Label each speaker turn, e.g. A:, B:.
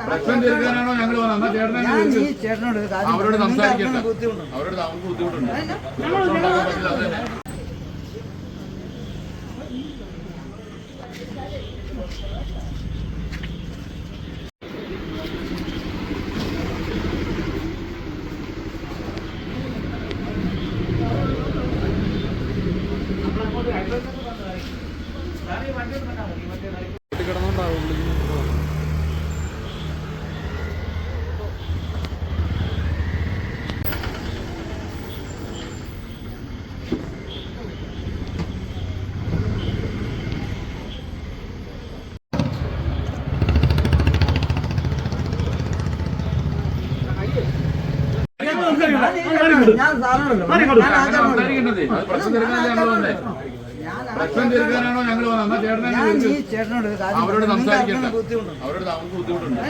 A: പ്രശ്നം തീർക്കാനാണോ ഞങ്ങൾ വന്നത്? ചേട്ടനെ അവരോട് സംസാരിക്കണ്ട? അവരോട് നമുക്ക് ബുദ്ധിമുട്ടുണ്ട്. Thank തന്നെ.
B: ഞാൻ സാധനമല്ലോ ഞാൻ ആചാരം
A: പ്രശ്നം തീർക്കാനാണോ ഞങ്ങൾ വന്നത്? ചേട്ടനെ അവരോട്
B: സംസാരിക്കുന്നുണ്ട്
A: സംസാരിക്കണ്ട. അവരോട് അവർക്ക് ബുദ്ധിമുട്ടുണ്ട്.